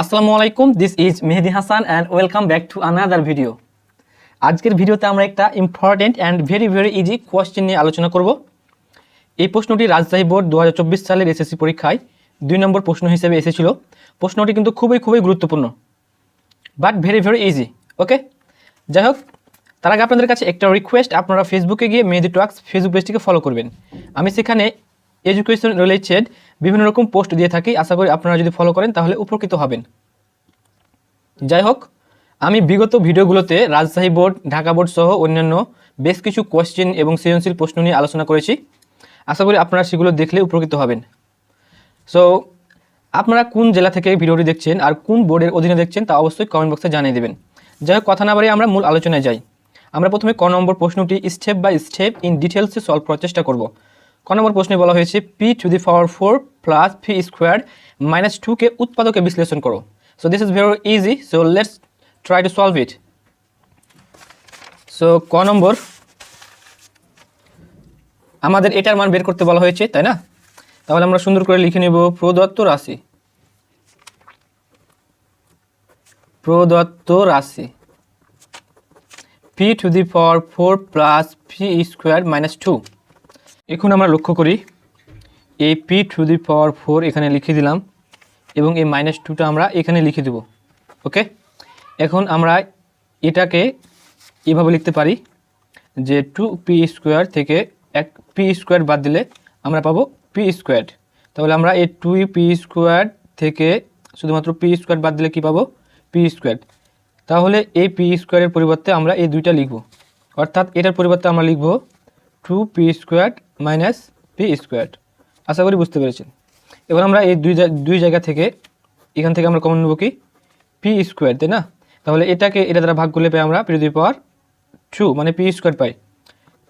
আসসালামু আলাইকুম this is Mehedi Hasan and welcome back to another video আজকের ভিডিওতে আমরা একটা important and very very easy question নিয়ে আলোচনা করব। এই প্রশ্নটি রাজশাহী বোর্ড দু হাজার চব্বিশ সালের এসএসসি পরীক্ষায় দুই নম্বর প্রশ্ন হিসেবে এসেছিল। প্রশ্নটি কিন্তু খুবই খুবই গুরুত্বপূর্ণ but very very easy okay যাই হোক, তার আগে আপনাদের কাছে একটা রিকোয়েস্ট আপনারা ফেসবুকে গিয়ে মেহেদি টক্স ফেসবুক পেজটিকে ফলো করবেন। আমি সেখানে এডুকেশন রিলেটেড বিভিন্ন রকম পোস্ট দিয়ে থাকি। আশা করি আপনারা যদি ফলো করেন, তাহলে উপকৃত হবেন। যাই হোক, আমি বিগত ভিডিওগুলোতে রাজশাহী বোর্ড, ঢাকা বোর্ড সহ অন্যান্য বেশ কিছু কোয়েশ্চেন এবং সৃজনশীল প্রশ্ন নিয়ে আলোচনা করেছি। আশা করি আপনারা সেগুলো দেখলে উপকৃত হবেন। সো আপনারা কোন জেলা থেকে ভিডিওটি দেখছেন আর কোন বোর্ডের অধীনে দেখছেন তা অবশ্যই কমেন্ট বক্সে জানিয়ে দেবেন। যাই হোক, কথা না বাড়িয়ে আমরা মূল আলোচনায় যাই। আমরা প্রথমে ক নম্বর প্রশ্নটি স্টেপ বাই স্টেপ ইন ডিটেলসে সলভ করার চেষ্টা করব। ক নম্বর প্রশ্নে বলা হয়েছে P to the power four plus P square minus টুকে উৎপাদকে বিশ্লেষণ করো। So this is very easy so let's try to solve it so ক নম্বর, আমাদের এটার মান বের করতে বলা হয়েছে, তাই না? তাহলে আমরা সুন্দর করে লিখে নেব, প্রদত্ত রাশি। প্রদত্ত রাশি। P to the power four plus P square minus two এখন আমরা লক্ষ্য করি, এ P to the power four এখানে লিখে দিলাম এবং এই মাইনাস টুটা আমরা এখানে লিখে দেব ওকে এখন আমরা এটাকে এভাবে লিখতে পারি যে টু পি স্কোয়ার থেকে এক পি স্কোয়ার বাদ দিলে আমরা পাবো পি স্কোয়ার তাহলে আমরা এই টু পি স্কোয়ার থেকে শুধুমাত্র পি স্কোয়ার বাদ দিলে কী পাবো? পি স্কোয়ার তাহলে এই পি স্কোয়ারের পরিবর্তে আমরা এই দুইটা লিখব, অর্থাৎ এটার পরিবর্তে আমরা লিখব two P square minus P square আশা করি বুঝতে পেরেছেন। এবার আমরা এই দুই দুই জায়গা থেকে এখান থেকে আমরা কমন নেব কি? পি স্কোয়ার তাই না? তাহলে এটাকে, এটা দ্বারা ভাগ করলে পাই আমরা পি টু পাওয়ার টু মানে পি স্কোয়ার পাই।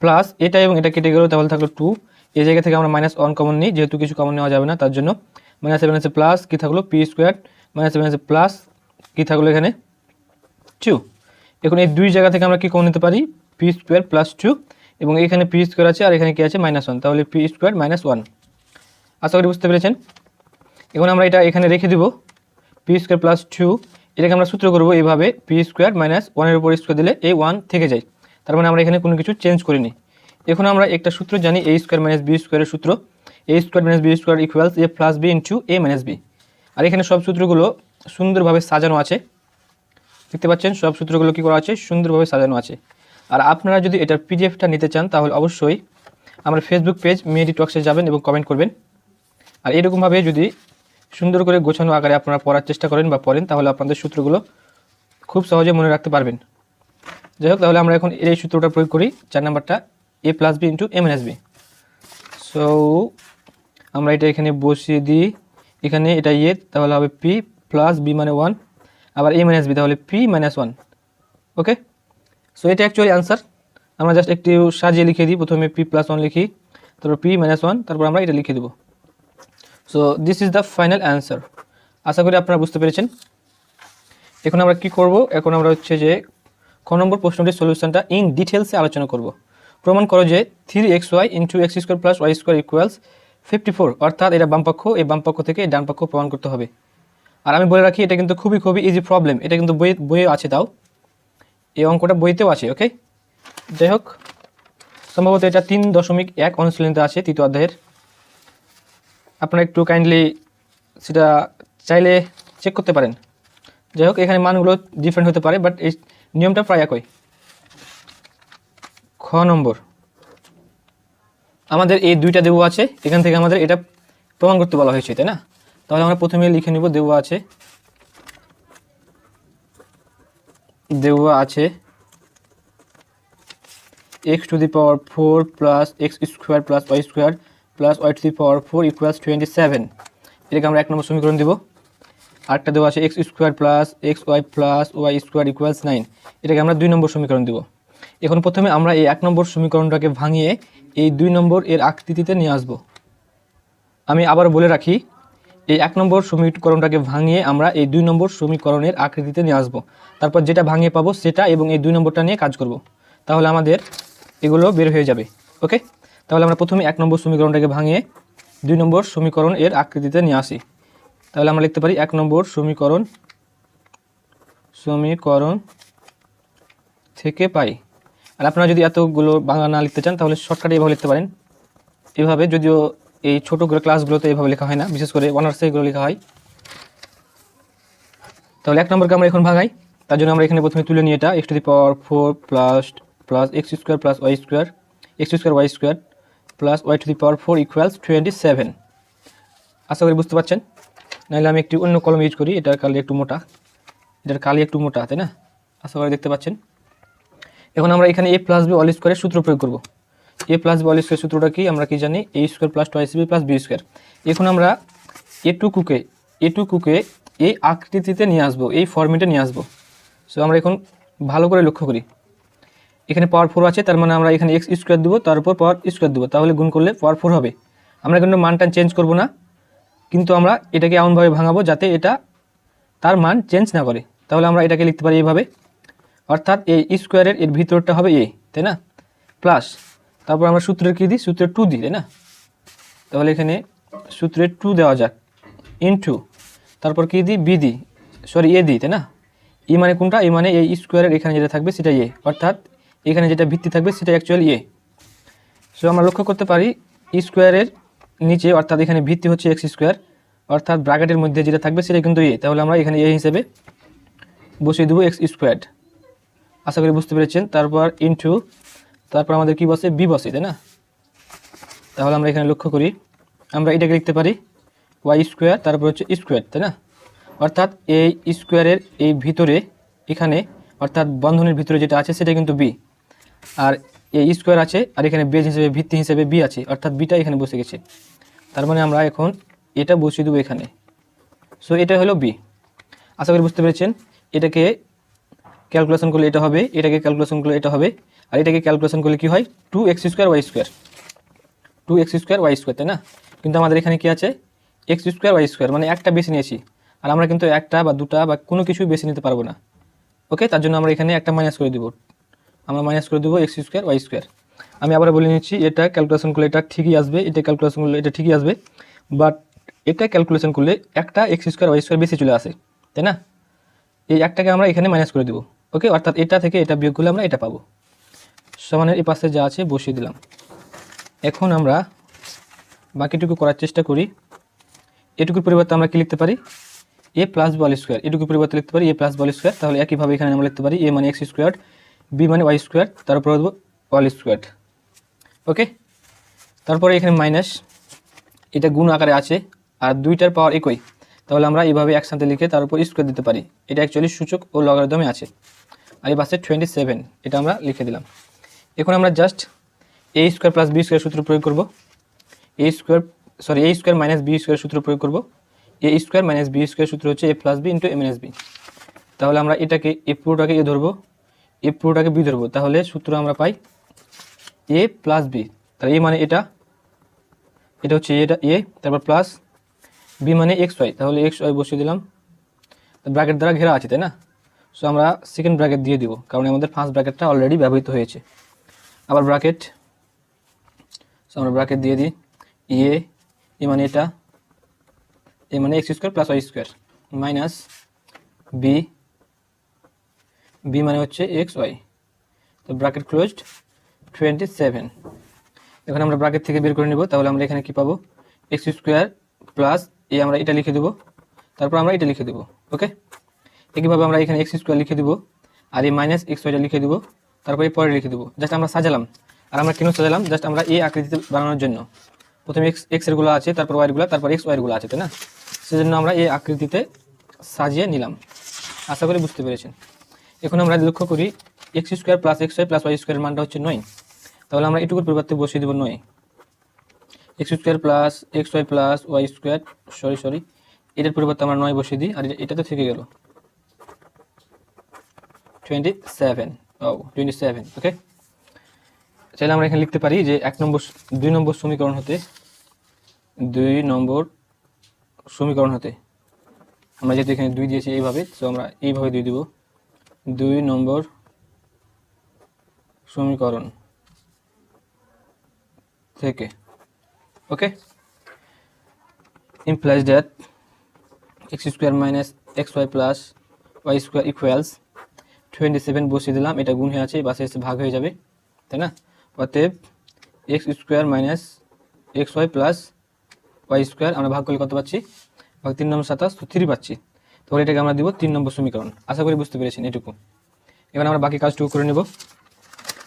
প্লাস এটা এবং এটা কেটে গেল তাহলে থাকল টু এই জায়গা থেকে আমরা মাইনাস ওয়ান কমন নিই, যেহেতু কিছু কমন নেওয়া যাবে না, তার জন্য। মাইনাস সেভেন আছে প্লাস কী থাকল? পি স্কোয়ার মাইনাস সেভেন আছে প্লাস কী থাকল এখানে? টু এখন এই দুই জায়গা থেকে আমরা কি কমন নিতে পারি? পি স্কোয়ার প্লাস টু এবং এখানে পি স্কোয়ার আছে আর এখানে কি আছে? মাইনাস ওয়ান তাহলে পি স্কোয়ার মাইনাস ওয়ান আশা করি বুঝতে পেরেছেন? এখন আমরা এটা এখানে রেখে দিব। পি স্কোয়ার প্লাস টু এটাকে আমরা সূত্র করব এইভাবে পি স্কোয়ার মাইনাস ওয়ানের উপর স্কোয়ার দিলে এই ওয়ান থেকে যায়। তার মানে আমরা এখানে কোনো কিছু চেঞ্জ করিনি। এখন আমরা একটা সূত্র জানি এ স্কোয়ার মাইনাস বি স্কোয়ারের সূত্র। A square minus B square equals A plus B into A minus B আর এখানে সব সূত্রগুলো সুন্দরভাবে সাজানো আছে। দেখতে পাচ্ছেন? সব সূত্রগুলো কী করা আছে? সুন্দরভাবে সাজানো আছে। আর আপনারা যদি এটার পিডিএফটা নিতে চান, তাহলে অবশ্যই আমার ফেসবুক পেজ মেডি টক্সে যাবেন এবং কমেন্ট করবেন। আর এরকমভাবে যদি সুন্দর করে গোছানো আকারে আপনারা পড়ার চেষ্টা করেন বা পড়েন, তাহলে আপনাদের সূত্রগুলো খুব সহজে মনে রাখতে পারবেন। যাই হোক, তাহলে আমরা এখন এই সূত্রটা প্রয়োগ করি। চার নাম্বারটা A plus B into minus B so আমরা এটা এখানে বসিয়ে দিই। এখানে এটা ইয়ে তাহলে হবে পি প্লাস বি মানে ওয়ান আবার এ মাইনাস বি তাহলে P minus one okay so এটা অ্যাকচুয়ালি আনসার আমরা জাস্ট একটু সাজিয়ে লিখে দিই। প্রথমে পি প্লাস ওয়ান লিখি, তারপর পি মাইনাস ওয়ান তারপর আমরা এটা লিখে দেবো। So this is the final answer আশা করি আপনারা বুঝতে পেরেছেন। এখন আমরা কি করব? এখন আমরা হচ্ছে যে ক নম্বর প্রশ্নটির সলিউশনটা ইন ডিটেলসে আলোচনা করব। প্রমাণ করো যে three X Y into X square plus Y square equals fifty four অর্থাৎ এটা বামপক্ষ এই বামপক্ষ থেকে এই ডান পক্ষ প্রমাণ করতে হবে। আর আমি বলে রাখি, এটা কিন্তু খুবই খুবই ইজি প্রবলেম এটা কিন্তু বই বইয়ে আছে তাও। এই অঙ্কটা বইতেও আছে ওকে যাই হোক সম্ভবত এটা তিন দশমিক এক অনুশীলনীতে আছে, তৃতীয় অধ্যায়ের। আপনারা একটু কাইন্ডলি সেটা চাইলে চেক করতে পারেন। যাই হোক এখানে মানগুলো ডিফারেন্ট হতে পারে বাট এই নিয়মটা প্রায় একই। খ নম্বর। আমাদের এই দুইটা দেওয়া আছে, এখান থেকে আমাদের এটা প্রমাণ করতে বলা হয়েছে, তাই না? তাহলে আমরা প্রথমে লিখে নিব দেওয়া আছে। দেওয়া আছে। X to the power four plus x square plus y square plus y to the power four equals twenty seven এটাকে আমরা এক নম্বর সমীকরণ দেবো। আরেকটা দেওয়া আছে x square plus x y plus y square equals nine এটাকে আমরা দুই নম্বর সমীকরণ দেবো। এখন প্রথমে আমরা এই এক নম্বর সমীকরণটাকে ভাঙিয়ে এই দুই নম্বর এর আকৃতিতে নিয়ে আসব। আমি আবার বলে রাখি এই এক নম্বর সমীকরণটাকে ভাঙিয়ে আমরা এই দুই নম্বর সমীকরণের আকৃতিতে নিয়ে আসব। তারপর যেটা ভাঙিয়ে পাবো সেটা এবং এই দুই নম্বরটা নিয়ে কাজ করব। তাহলে আমাদের এগুলো বের হয়ে যাবে, ওকে? তাহলে আমরা প্রথমে এক নম্বর সমীকরণটাকে ভাঙিয়ে দুই নম্বর সমীকরণ এর আকৃতিতে নিয়ে আসি। তাহলে আমরা লিখতে পারি এক নম্বর সমীকরণ সমীকরণ থেকে পাই। আর আপনারা যদি এতগুলো বাংলা না লিখতে চান তাহলে শর্টকাটে এভাবে লিখতে পারেন। এভাবে যদিও এই ছোটোগুলো ক্লাসগুলোতে এভাবে লেখা হয় না। বিশেষ করে অনার্সে এগুলো লেখা হয়। তাহলে এক নম্বরকে আমরা এখন ভাঙাই তার জন্য আমরা এখানে প্রথমে তুলে নিই এটা। X to the power four plus plus x square plus y square x square y square plus y to the power four equals twenty seven আশা করি বুঝতে পারছেন? নাহলে আমি একটি অন্য কলম ইউজ করি। এটার কালি একটু মোটা। এটার কালি একটু মোটা, তাই না? আশা করি দেখতে পাচ্ছেন? এখন আমরা এখানে এ প্লাস বি অল স্কোয়ারের সূত্র প্রয়োগ করব। A plus b all square সূত্রটা কি? আমরা কি জানি? A square plus twice b plus b square. এখন আমরা এ টু কুকে এ টু কুকে এই আকৃতিতে নিয়ে আসব, এই ফর্মেটে নিয়ে আসব। সো আমরা এখন ভালো করে লক্ষ্য করি। এখানে পাওয়ার ফোর আছে, তার মানে আমরা এখানে এক্স স্কোয়ার দেবো, তার উপর পাওয়ার স্কোয়ার দেবো। তাহলে গুণ করলে পাওয়ার ফোর হবে। আমরা কিন্তু মানটা চেঞ্জ করব না, কিন্তু আমরা এটাকে এমনভাবে ভাঙাবো যাতে এটা তার মান চেঞ্জ না করে। তাহলে আমরা এটাকে লিখতে পারি এইভাবে। অর্থাৎ এই স্কোয়ারের এর ভিতরটা হবে এ তাই না? প্লাস তারপর আমরা সূত্রের কী দিই? সূত্রের টু দিই, তাই না? তাহলে এখানে সূত্রের টু দেওয়া যাক। ইনটু তারপর কী দিই? বি দিই। সরি এ দিই, তাই না? ই মানে কোনটা? এ মানে এই স্কোয়ারের এখানে যেটা থাকবে সেটা এ অর্থাৎ এখানে যেটা ভিত্তি থাকবে সেটা অ্যাকচুয়ালি এ সো আমরা লক্ষ্য করতে পারি স্কোয়ারের নিচে, অর্থাৎ এখানে ভিত্তি হচ্ছে এক্স স্কোয়ার অর্থাৎ ব্র্যাকেটের মধ্যে যেটা থাকবে সেটা কিন্তু এ তাহলে আমরা এখানে এ হিসেবে বসিয়ে দেবো এক্স স্কোয়ার্ড আশা করি বুঝতে পেরেছেন। তারপর ইনটু তারপর আমাদের কি বসে? বি বসে, তাই না? তাহলে আমরা এখানে লক্ষ্য করি। আমরা এটাকে লিখতে পারি ওয়াই স্কোয়ার, তারপর হচ্ছে স্কোয়ার, তাই না? অর্থাৎ এই স্কোয়ারের এই ভিতরে, এখানে, অর্থাৎ বন্ধনের ভিতরে যেটা আছে, সেটা কিন্তু বি। আর এই স্কোয়ার আছে, আর এখানে বেজ হিসেবে, ভিত্তি হিসেবে বি আছে, অর্থাৎ বিটা এখানে বসে গেছে। তার মানে আমরা এখন এটা বসিয়ে দেবো এখানে। সো এটা হলো বি। আশা করি বুঝতে পেরেছেন? এটাকে ক্যালকুলেশন করলে এটা হবে, এটাকে ক্যালকুলেশন করলে এটা হবে। আর এটাকে ক্যালকুলেশন করলে কি হয়? Two x square y square two x square y square তাই না? কিন্তু আমাদের এখানে কি আছে? এক্স স্কোয়ার ওয়াই স্কোয়ার মানে একটা বেশি নিয়েছি। আর আমরা কিন্তু একটা বা দুটা বা কোনো কিছুই বেশি নিতে পারব না। ওকে তার জন্য আমরা এখানে একটা মাইনাস করে দেবো। আমরা মাইনাস করে দেবো এক্স স্কোয়ার ওয়াই স্কোয়ার আমি আবার বলে নিচ্ছি, এটা ক্যালকুলেশন করলে এটা ঠিকই আসবে, এটা ক্যালকুলেশন করলে এটা ঠিকই আসবে। বাট এটা ক্যালকুলেশন করলে একটা এক্স স্কোয়ার ওয়াই স্কোয়ার বেশি চলে আসে, তাই না? এই একটাকে আমরা এখানে মাইনাস করে দেবো। ওকে অর্থাৎ এটা থেকে এটা বিয়োগ করলে আমরা এটা পাবো। সমানের এই পাশে যা আছে বসিয়ে দিলাম। এখন আমরা বাকিটুকু করার চেষ্টা করি। এটুকুর পরিবর্তে আমরা কি লিখতে পারি? এ প্লাস বল স্কোয়ার এটুকুর পরিবর্তে লিখতে পারি এ প্লাস বল স্কোয়ার তাহলে একইভাবে এখানে আমরা লিখতে পারি এ মানে এক্স স্কোয়ার বি মানে ওয়াই স্কোয়ার তার উপর ওয়াল স্কোয়ার ওকে তারপরে এখানে মাইনাস এটা গুণ আকারে আছে, আর দুইটার পাওয়ার একই। তাহলে আমরা এইভাবে একসাথে লিখে তার উপর স্কোয়ার দিতে পারি। এটা অ্যাকচুয়ালি সূচক ও লগারিদমে আছে। আর এই পাশে টোয়েন্টি সেভেন এটা আমরা লিখে দিলাম। এখন আমরা just a square plus b square সূত্র প্রয়োগ করব। A square sorry a square minus b square সূত্র প্রয়োগ করব। A square minus b square সূত্র হচ্ছে a plus b into a minus b তাহলে আমরা এটাকে এ পুরোটাকে এ ধরবো এ পুরোটাকে বি ধরবো। তাহলে সূত্র আমরা পাই এ প্লাস বি তাহলে এ মানে এটা এটা হচ্ছে এটা এ তারপর প্লাস বি মানে এক্স ওয়াই তাহলে এক্স ওয়াই বসিয়ে দিলাম। ব্র্যাকেট দ্বারা ঘেরা আছে, তাই না? সো আমরা সেকেন্ড ব্র্যাকেট দিয়ে দিব, কারণ আমাদের ফার্স্ট ব্র্যাকেটটা অলরেডি ব্যবহৃত হয়েছে। আবার ব্র্যাকেট সো আমরা ব্র্যাকেট দিয়ে দিই। ইয়ে এ মানে এটা। এ মানে x square plus y square minus b b মানে হচ্ছে এক্স ওয়াই তো ব্র্যাকেট ক্লোজড টোয়েন্টি সেভেন এখন আমরা ব্র্যাকেট থেকে বের করে নেব, তাহলে আমরা এখানে কি পাবো? এক্স স্কোয়ার প্লাস এ আমরা এটা লিখে দেবো। তারপর আমরা এটা লিখে দেবো ওকে একইভাবে আমরা এখানে এক্স স্কোয়ার লিখে দেবো, আর এই মাইনাস এক্স ওয়াইটা লিখে দেবো। তারপরে পরে লিখে দেবো। জাস্ট আমরা সাজালাম। আর আমরা কেন সাজালাম? জাস্ট আমরা এই আকৃতিতে বানানোর জন্য। প্রথমে এক্স এক্সেরগুলো আছে, তারপর ওয়াইগুলো তারপর এক্স ওয়াইগুলো আছে, তাই না? সেজন্য আমরা এই আকৃতিতে সাজিয়ে নিলাম। আশা করি বুঝতে পেরেছেন। এখন আমরা লক্ষ্য করি x square plus x y plus y স্কোয়ারের মানটা হচ্ছে নয়। তাহলে আমরা এটুকুর পরিবর্তে বসিয়ে দেবো নয়। X square plus x y plus y square sorry sorry এটার পরিবর্তে আমরা নয় বসিয়ে দিই। আর এটা- তো থেকে গেল। Twenty seven twenty seven okay চাইলে আমরা এখানে লিখতে পারি যে এক নম্বর দুই নম্বর সমীকরণ হতে, দুই নম্বর সমীকরণ হতে। আমরা যেহেতু এখানে দুই দিয়েছি এইভাবে, তো আমরা এইভাবে দুই দিব। দুই নম্বর সমীকরণ থেকে, okay? Implies that x square minus x y plus y square equals twenty seven বসিয়ে দিলাম, এটা গুণ হয়ে আছে বাসে এসে ভাগ হয়ে যাবে, তাই না? অতএব x square minus x y plus y square আমরা ভাগ করলে কত পাচ্ছি? ভাগ তিন নম্বর সাতাশ, তো থ্রি পাচ্ছি। তাহলে এটাকে আমরা দিব তিন নম্বর সমীকরণ। আশা করি বুঝতে পেরেছেন এটুকু। এবার আমরা বাকি কাজটুকু করে নেব।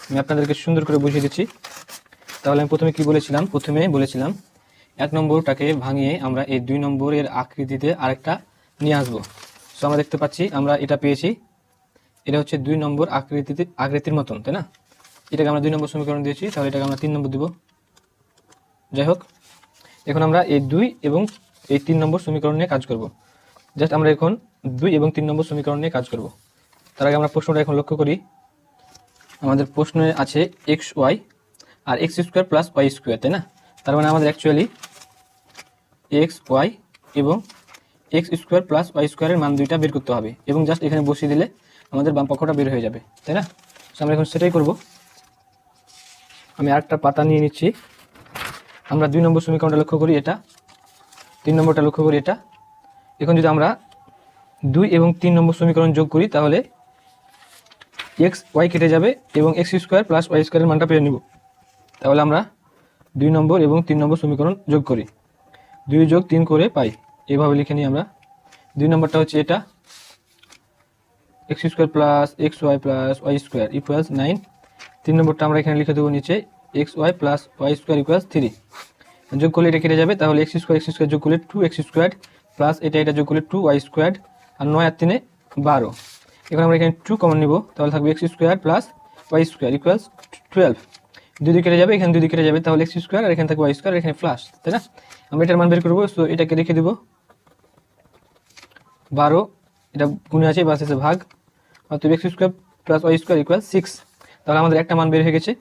আমি আপনাদেরকে সুন্দর করে বুঝিয়ে দিচ্ছি। তাহলে আমি প্রথমে কি বলেছিলাম? প্রথমে বলেছিলাম এক নম্বরটাকে ভাঙিয়ে আমরা এই দুই নম্বরের আকৃতিতে আরেকটা নিয়ে আসব। সো আমরা দেখতে পাচ্ছি, আমরা এটা পেয়েছি। এটা হচ্ছে দুই নম্বর আকৃতিতে আকৃতির মতন, তাই না? এটাকে আমরা দুই নম্বর সমীকরণ দিয়েছি, তাহলে এটাকে আমরা তিন নম্বর দিব। যাই হোক, এখন আমরা এই দুই এবং এই তিন নম্বর সমীকরণ নিয়ে কাজ করব। জাস্ট আমরা এখন দুই এবং তিন নম্বর সমীকরণ নিয়ে কাজ করব। তার আগে আমরা প্রশ্নটা এখন লক্ষ্য করি। আমাদের প্রশ্নে আছে এক্স ওয়াই আর x square plus y square তাই না? তার মানে আমাদের অ্যাকচুয়ালি এক্স ওয়াই এবং এক্স স্কোয়ার প্লাস ওয়াই স্কোয়ারের মান দুইটা বের করতে হবে। এবং জাস্ট এখানে বসিয়ে দিলে আমাদের বাম পক্ষটা বের হয়ে যাবে, তাই না? So, আমরা এখন সেটাই করব। আমি আরেকটা পাতা নিয়ে নিচ্ছি। আমরা দুই নম্বর সমীকরণটা লক্ষ্য করি এটা, তিন নম্বরটা লক্ষ্য করি এটা। এখন যদি আমরা দুই এবং তিন নম্বর সমীকরণ যোগ করি, তাহলে এক্স ওয়াই কেটে যাবে এবং এক্স স্কোয়ার প্লাস ওয়াই স্কোয়ারের মানটা পেয়ে নেব। তাহলে আমরা দুই নম্বর এবং তিন নম্বর সমীকরণ যোগ করি। দুই যোগ তিন করে পাই। এভাবে লিখে নিই আমরা। দুই নম্বরটা হচ্ছে এটা। X square plus x y plus y square equals nine তিন নম্বরটা আমরা এখানে লিখে দেবো নিচে, x y plus y square equals three যোগ করলে এটা কেটে যাবে, তাহলে এক্স স্কোয়ার এক্স স্কোয়ার যোগ করলে টু এক্স স্কোয়ার প্লাস এটা এটা যোগ করলে টু ওয়াই স্কোয়ার, আর নয় আর তিনে বারো। এখন আমরা এখানে টু কমন নিব, তাহলে থাকবে x square plus y square equals twelve দুই দিকে কেটে যাবে, এখানে দুই দিকে কেটে যাবে, তাহলে এক্স স্কোয়ার, আর এখানে থাকবে ওয়াই স্কোয়ার এখানে প্লাস তাই না? আমরা এটার মান বের করব সো এটাকে রেখে দিব। বারো, এটা গুণে আছে, বাস আছে ভাগ। অর্থাৎ x square plus y square equal six তাহলে আমাদের একটা মান বের হয়ে গেছে।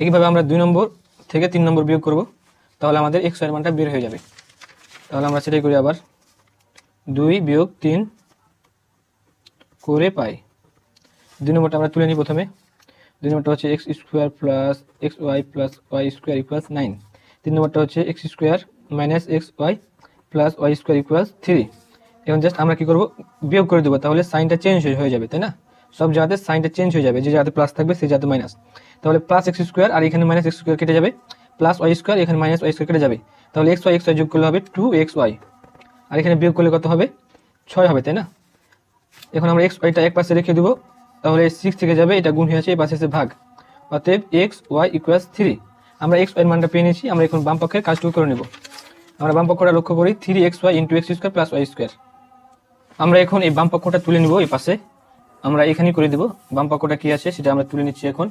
একইভাবে আমরা দুই নম্বর থেকে তিন নম্বর বিয়োগ করব। তাহলে আমাদের এক্স ওয়ার মানটা বের হয়ে যাবে। তাহলে আমরা সেটাই করি আবার। দুই বিয়োগ তিন করে পাই। দুই নম্বরটা আমরা তুলে নিই প্রথমে। দুই নম্বরটা হচ্ছে x square plus x y plus y square equals nine তিন নম্বরটা হচ্ছে x square minus x y plus y square equals three এখন জাস্ট আমরা কি করব? বিয়োগ করে দেবো, তাহলে সাইনটা চেঞ্জ হয়ে যাবে, তাই না? সব জায়গাতে সাইনটা চেঞ্জ হয়ে যাবে, যে জায়গাতে প্লাস থাকবে সেই জায়গাতে মাইনাস তাহলে প্লাস এক্স স্কোয়ার আর এখানে মাইনাস এক্স স্কোয়ার কেটে যাবে। প্লাস ওয়াই স্কোয়ার এখানে মাইনাস ওয়াই স্কোয়ার কেটে যাবে। তাহলে এক্স ওয়াই এক্স ওয়াই যোগ করলে হবে টু এক্স ওয়াই আর এখানে বিয়োগ করলে কত হবে? ছয় হবে, তাই না? এখন আমরা এক্স ওয়াইটা এক পাশে রেখে দেবো, তাহলে সিক্স থেকে যাবে, এটা গুণ হয়ে আছে এই পাশে এসে ভাগ। অতএব এক্স ওয়াই ইকুয়ালস থ্রি আমরা এক্স ওয়াই মানটা পেয়ে নিয়েছি, আমরা এখন বাম পক্ষের কাজটুকু করে নেব। আমরা বাম পক্ষটা লক্ষ্য করি three x y into x square plus y square আমরা এখন এই বাম পক্ষটা তুলে নিব এই পাশে। আমরা এখানেই করে দেব। বাম পক্ষটা কি আছে সেটা আমরা তুলে নিচ্ছি এখন।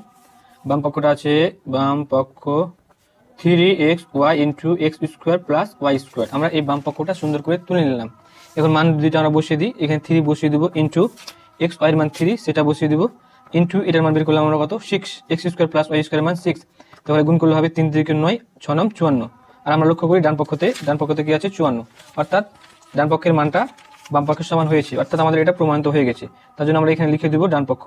বাম পক্ষটা আছে বাম পক্ষ three x y into x square plus y square. আমরা এই বাম পক্ষটা সুন্দর করে তুলে নিলাম। এখন মান দুইটা আমরা বসিয়ে দিই। এখানে থ্রি বসিয়ে দেবো ইন্টু এক্স ওয়াইয়ের মান থ্রি, সেটা বসিয়ে দেবো। ইন্টু এটার মান বের করলাম আমরা কত? Six. X square plus y square মান সিক্স। তাহলে গুণ করলে হবে তিন দিকে নয়, ছ নম চুয়ান্ন। আর আমরা লক্ষ্য করি ডান পক্ষতে ডান পক্ষতে কি আছে? চুয়ান্ন। অর্থাৎ ডান পক্ষের মানটা বাম পক্ষের সমান হয়েছে, অর্থাৎ আমাদের এটা প্রমাণিত হয়ে গেছে। তার জন্য আমরা এখানে লিখে দিব ডান পক্ষ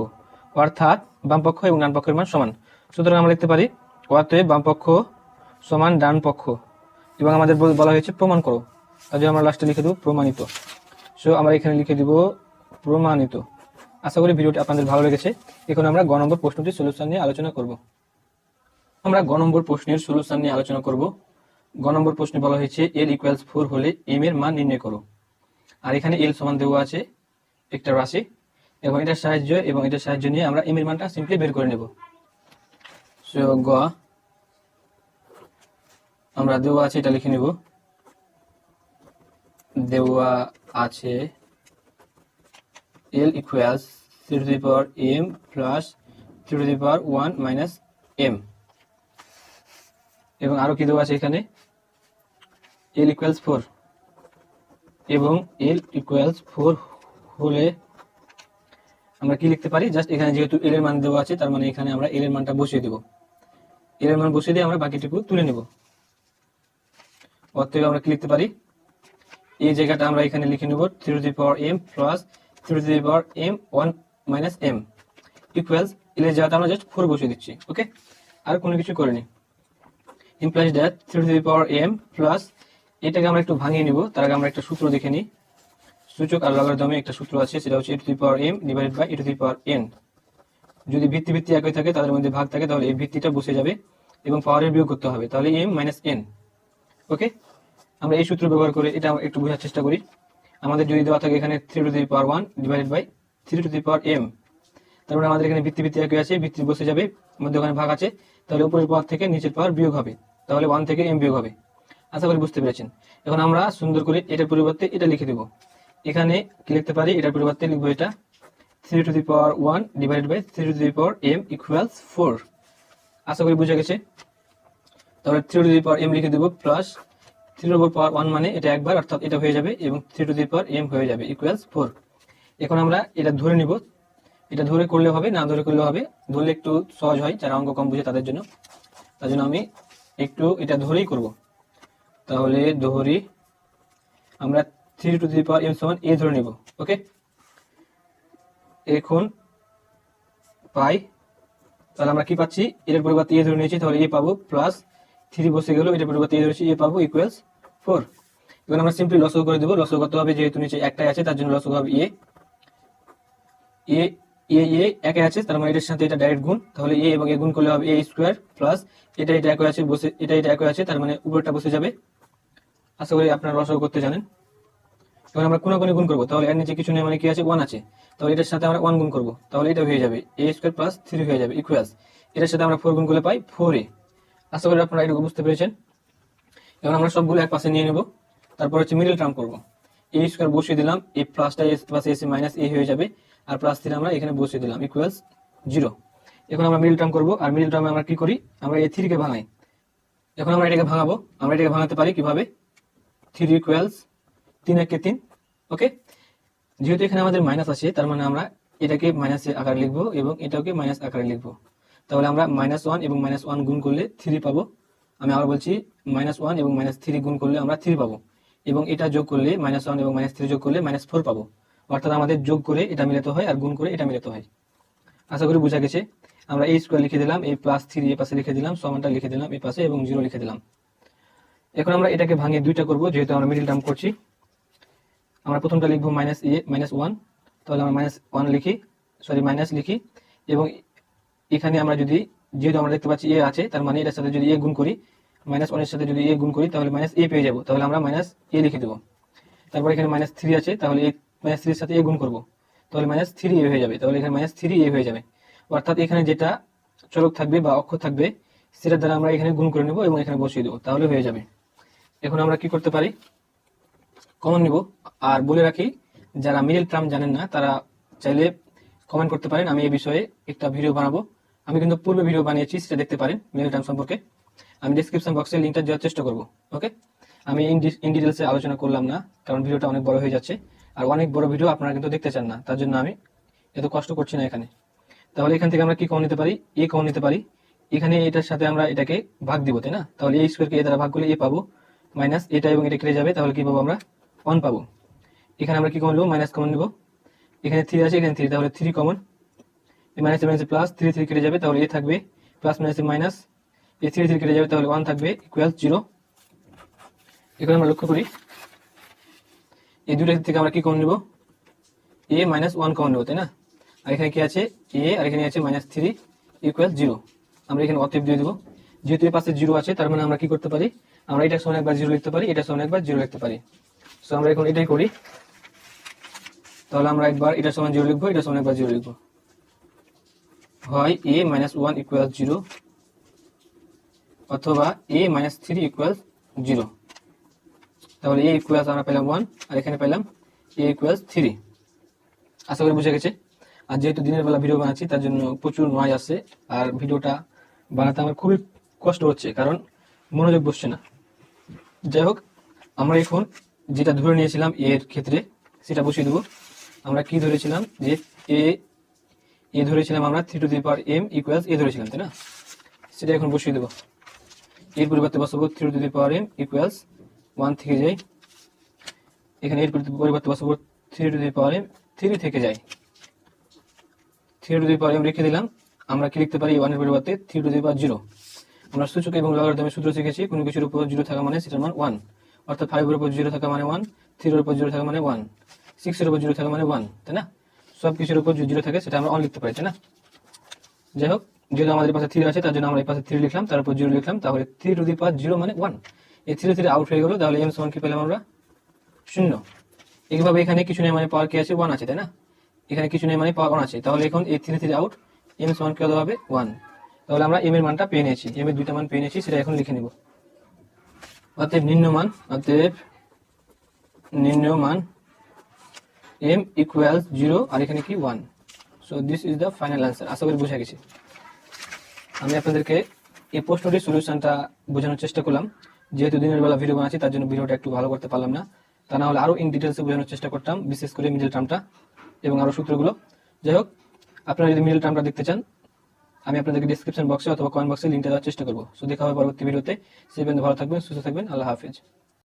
অর্থাৎ বাম পক্ষ এবং ডান পক্ষের মান সমান। সুতরাং আমরা লিখতে পারি, অতএব বাম পক্ষ সমান ডান পক্ষ এবং আমাদের বলা হয়েছে প্রমাণ করো। তার জন্য আমরা লাস্টে লিখে দেবো প্রমাণিত। সো আমরা এখানে লিখে দিব প্রমাণিত। আশা করি ভিডিওটি আপনাদের ভালো লেগেছে। এখন আমরা গ নম্বর প্রশ্নটির সলিউশন নিয়ে আলোচনা করব। আমরা গ নম্বর প্রশ্নের সলিউশন নিয়ে আলোচনা করব। গ নম্বর প্রশ্নে বলা হয়েছে এল ইকুয়ালস ফোর হলে এম এর মান নির্ণয় করো। আর এখানে এল সমান দেওয়া আছে একটা রাশি, এবং এটার সাহায্য, এবং এটার সাহায্য নিয়ে আমরা এম এর মানটা সিম্পলি বের করে নেব। সো গ, আমরা দেওয়া আছে, এটা লিখে নেব। দেওয়া আছে l equals three to the power m plus three to the power one minus m এবং আরও কি দেওয়া আছে এখানে? এল ইকুয়ালস ফোর এবং এল ইকুয়ালস ফোর হলে আমরা কি লিখতে পারি? জাস্ট এখানে যেহেতু এল এর মান দেওয়া আছে, তার মানে এখানে আমরা এল এর মানটা বসিয়ে দেব। এল এর মান বসিয়ে দিয়ে আমরা বাকিটুকু তুলে নেব। অতএব আমরা কি লিখতে পারি? এই জায়গাটা আমরা এখানে লিখে নেব three to the power m plus three to the power m one minus m equals l এর জায়গাটা আমরা জাস্ট ফোর বসিয়ে দিচ্ছি ওকে আর কোনো কিছু করিনি। Implies that three to the power m plus এটাকে আমরা একটু ভাঙিয়ে নিব। তার আগে আমরা একটা সূত্র দেখে নিই। সূচক আর লগারিদমে একটা সূত্র আছে, সেটা হচ্ছে a to the power m divided by a to the power n যদি ভিত্তি ভিত্তি একই থাকে, তাদের মধ্যে ভাগ থাকে, তাহলে এই ভিত্তিটা বসে যাবে এবং পাওয়ারের বিয়োগ করতে হবে। তাহলে এম মাইনাস এন ওকে আমরা এই সূত্র ব্যবহার করে এটা একটু বোঝার চেষ্টা করি। আমাদের যদি দেওয়া থাকে এখানে three to the power one divided by three to the power m তারপরে আমাদের এখানে ভিত্তি ভিত্তি একই আছে, ভিত্তি বসে যাবে মধ্যে ওখানে ভাগ আছে। তাহলে উপরের পাওয়ার থেকে নিচের পাওয়ার বিয়োগ হবে। তাহলে ওয়ান থেকে এম বিয়োগ হবে। আশা করি বুঝতে পেরেছেন। এখন আমরা সুন্দর করে এটার পরিবর্তে এটা লিখে দেব। এখানে কি লিখতে পারি? এটার পরিবর্তে লিখব এটা। Three to the power one divide by three to the power m equals four আশা করি বুঝে গেছে? তাহলে three to the power m লিখে দেবো plus three to power one মানে এটা একবার, অর্থাৎ এটা হয়ে যাবে এবং three to the power m হয়ে যাবে ইকুয়ালস ফোর এখন আমরা এটা ধরে নিব। এটা ধরে করলে হবে, না ধরে করলে হবে? ধরলে একটু সহজ হয়, যারা অঙ্ক কম বুঝে তাদের জন্য। তার জন্য আমি একটু এটা ধরেই করব। তাহলে ধরি আমরা three to the power m সমান এ ধরে নিব ওকে এখন পাই, তাহলে আমরা কি পাচ্ছি? এর পরিবর্তে এ ধরে নিয়েছি, তাহলে এ পাবো প্লাস থ্রি বসে গেল এটার পরিবর্তে এ ধরেছি এ পাবো ইকুয়ালস ফোর এখন আমরা সিম্পলি লসও করে দেবো লসও করতে হবে যেহেতু নিচে একটাই আছে, তার জন্য লসও হবে এ এ এ এ একে আছে, তার মানে এটার সাথে এটা ডাইরেক্ট গুণ, তাহলে এ এবং এ গুণ করলে হবে এ স্কোয়ার প্লাস এটা এটা একই আছে, বসে এটা এটা একই আছে, তার মানে উপরটা বসে যাবে। আশা করি আপনারা রসও করতে জানেন। এবার আমরা কোন কোনে গুণ করব। তাহলে এর নিচে কিছু নেই মানে কি আছে? ওয়ান আছে। তাহলে এটার সাথে আমরা ওয়ান গুণ করব। তাহলে এটা হয়ে যাবে। এ স্কোয়ার প্লাস থ্রি হয়ে যাবে। ইকুয়াস এটার সাথে আমরা ফোর গুণ করলে পাই ফোর এ আশা করি আপনারা এটুকু বুঝতে পেরেছেন। এবার আমরা সবগুলো এক পাশে নিয়ে নেব। তারপর হচ্ছে মিডল টার্ম করব। এ স্কোয়ার বসিয়ে দিলাম। এ প্লাসটা এস প্লাস এসে মাইনাস এ হয়ে যাবে। আর প্লাস থ্রি আমরা এখানে বসিয়ে দিলাম। ইকুয়ালস জিরো এখন আমরা মিডল টার্ম করব। আর মিডল টার্মে আমরা কি করি? আমরা এ থ্রিকে ভাঙাই। এখন আমরা এটাকে ভাঙাবো। আমরা এটাকে ভাঙাতে পারি কীভাবে? থ্রি ইকুয়ালস তিন একে তিন ওকে যেহেতু এখানে আমাদের মাইনাস আছে, তার মানে আমরা এটাকে মাইনাস আকারে লিখব এবং এটাকে মাইনাস আকারে লিখব। তাহলে আমরা মাইনাস ওয়ান এবং মাইনাস ওয়ান গুণ করলে থ্রি পাবো। আমি আবার বলছি মাইনাস ওয়ান এবং মাইনাস থ্রি গুণ করলে আমরা থ্রি পাবো। এবং এটা যোগ করলে মাইনাস ওয়ান এবং মাইনাস থ্রি যোগ করলে মাইনাস ফোর পাবো। অর্থাৎ আমাদের যোগ করে এটা মিলাতে হয় আর গুণ করে এটা মিলাতে হয়। আশা করি বোঝা গেছে। আমরা এই স্কোয়ার লিখে দিলাম এই প্লাস থ্রি এ পাশে লিখে দিলাম, সমানটা লিখে দিলাম এই পাশে এবং জিরো লিখে দিলাম। এখন আমরা এটাকে ভাঙিয়ে দুইটা করব, যেহেতু আমরা মিডিল টার্ম করছি। আমরা প্রথমটা লিখব মাইনাস এ মাইনাস ওয়ান তাহলে আমরা মাইনাস ওয়ান লিখি সরি মাইনাস লিখি। এবং এখানে আমরা যদি, যেহেতু আমরা দেখতে পাচ্ছি এ আছে, তার মানে এটার সাথে যদি এ গুণ করি মাইনাস ওয়ানের সাথে যদি এ গুণ করি, তাহলে মাইনাস এ পেয়ে যাব। তাহলে আমরা মাইনাস এ লিখে দেবো। তারপর এখানে মাইনাস থ্রি আছে, তাহলে এ মাইনাস থ্রির সাথে এ গুণ করব। তাহলে মাইনাস থ্রি এ হয়ে যাবে। তাহলে এখানে মাইনাস থ্রি এ হয়ে যাবে। অর্থাৎ এখানে যেটা চলক থাকবে বা অক্ষর থাকবে, সেটার দ্বারা আমরা এখানে গুণ করে নেব এবং এখানে বসিয়ে দেবো। তাহলে হয়ে যাবে। এখন আমরা কি করতে পারি? কমন নিব। আর বলে রাখি, যারা মিডল টার্ম জানেন না, তারা চাইলে কমেন্ট করতে পারেন। আমি এই বিষয়ে একটা ভিডিও বানাবো। আমি কিন্তু পূর্বে ভিডিও বানিয়েছি, সেটা দেখতে পারেন মিডল টার্ম সম্পর্কে। আমি ডিসক্রিপশন বক্সে লিঙ্কটা দেওয়ার চেষ্টা করব ওকে আমি ইন ডিটেলসে আলোচনা করলাম না, কারণ ভিডিওটা অনেক বড় হয়ে যাচ্ছে। আর অনেক বড় ভিডিও আপনারা কিন্তু দেখতে চান না, তার জন্য আমি এত কষ্ট করছি না এখানে। তাহলে এখান থেকে আমরা কি কমন নিতে পারি? এ কমন নিতে পারি। এখানে এটার সাথে আমরা এটাকে ভাগ দিব, তাই না? তাহলে এই স্কোয়ারকে এ দ্বারা ভাগ করলে এ পাবো। মাইনাস এটা এবং এটা কেটে যাবে, তাহলে কি পাবো আমরা? ওয়ান পাবো। এখানে আমরা কি কমন নেব? মাইনাস কমন নেব। এখানে থ্রি আছে, এখানে থ্রি তাহলে three common minus minus plus three three কেটে যাবে, তাহলে এ থাকবে। Plus minus minus a three three কেটে যাবে, তাহলে ওয়ান থাকবে ইকুয়াল জিরো এখানে আমরা লক্ষ্য করি। এই দুটো থেকে আমরা কি কমন নেব? এ মাইনাস ওয়ান কমন নেব, তাই না? আর এখানে কি আছে? এ আর এখানে আছে মাইনাস থ্রি ইকুয়াল জিরো আমরা এখানে অতএব দিয়ে দেবো। যেহেতু এর পাশে জিরো আছে, তার মানে আমরা কি করতে পারি? আমরা এটা সমান একবার জিরো লিখতে পারি, এটা সমান একবার জিরো লিখতে পারি। সো আমরা এখন এটাই করি। তাহলে আমরা একবার এটা সমান জিরো লিখব, এটা সমান একবার জিরো লিখব। হয় a minus one equal zero অথবা a minus three equal zero তাহলে এ ইকুয়ালস আমরা পেলাম ওয়ান আর এখানে পেলাম এ ইকুয়ালস থ্রি আশা করি বুঝে গেছে? আর যেহেতু দিনের বেলা ভিডিও বানাচ্ছি, তার জন্য প্রচুর নয় আসছে আর ভিডিওটা বানাতে আমার খুবই কষ্ট হচ্ছে, কারণ মনোযোগ বসছে না। যাই হোক, আমরা এখন যেটা ধরে নিয়েছিলাম এর ক্ষেত্রে, সেটা বসিয়ে দেবো। আমরা কি ধরেছিলাম? যে এ এ ধরেছিলাম আমরা three to the power m equals a ধরেছিলাম, তাই না? সেটা এখন বসিয়ে দেবো। এর পরিবর্তে বসাবো three to the power m equals one থেকে যাই এখানে এর পরিবর্তে বসাবো three to the power m three থেকে যাই three to the power m রেখে দিলাম। আমরা কি লিখতে পারি? ওয়ানের পরিবর্তে three to the power zero আমরা সূচক এবং লগারিদমের সূত্র শিখেছি, কোনো কিছুর উপর জিরো থাকা মানে সেটার মান ওয়ান অর্থাৎ ফাইভের উপর জিরো থাকা মানে ওয়ান থ্রির উপর জিরো থাকা মানে ওয়ান সিক্সের উপর জিরো থাকে মানে ওয়ান তাই না? সব কিছুর উপর জিরো থাকে, সেটা আমরা অন লিখতে পারি, তাই না? যাই হোক, যেহেতু আমাদের পাশে থ্রি আছে, তার জন্য আমরা এই পাশে থ্রি লিখলাম, তার উপর জিরো লিখলাম, তাহলে three to the power zero মানে ওয়ান এই থ্রি থ্রি আউট হয়ে গেলো, তাহলে এম সমান কি পেলাম আমরা? শূন্য। এইভাবে এখানে কিছু নেই মানে পাওয়ার কি আছে? ওয়ান আছে, তাই না? এখানে কিছু নেই মানে পাওয়ার ওয়ান আছে। তাহলে এখন এই থ্রি থ্রি আউট এম সমান কত হবে? ওয়ান তাহলে আমরা এম এর মানটা পেয়ে নিয়েছি। এম এর দুইটা মান পেয়ে নিয়েছি, সেটা এখন লিখে নিব। অতএব নিম্ন মান, অতএব নিম্ন মান এম ইকুয়ালস জিরো আর এখানে কি one so this is the final answer আশা করি বুঝে গেছি। আমি আপনাদেরকে এই প্রশ্নটির সলিউশনটা বোঝানোর চেষ্টা করলাম। যেহেতু দিনের বেলা ভিডিও বানাচ্ছি, তার জন্য ভিডিওটা একটু ভালো করতে পারলাম না। তা না হলে আরও ইন ডিটেলসে বোঝানোর চেষ্টা করতাম, বিশেষ করে মিডল টার্মটা এবং আরও সূত্রগুলো। যাই হোক, আপনারা যদি মিডল টার্মটা দেখতে চান আমি আপনাদেরকে ডিসক্রিপশন বক্সে অথবা কমেন্ট বক্সে লিঙ্কটা দেওয়ার চেষ্টা করব। সো দেখা হবে পরবর্তী ভিডিওতে সেই পর্যন্ত ভালো থাকবেন, সুস্থ থাকবেন, আল্লাহ হাফিজ।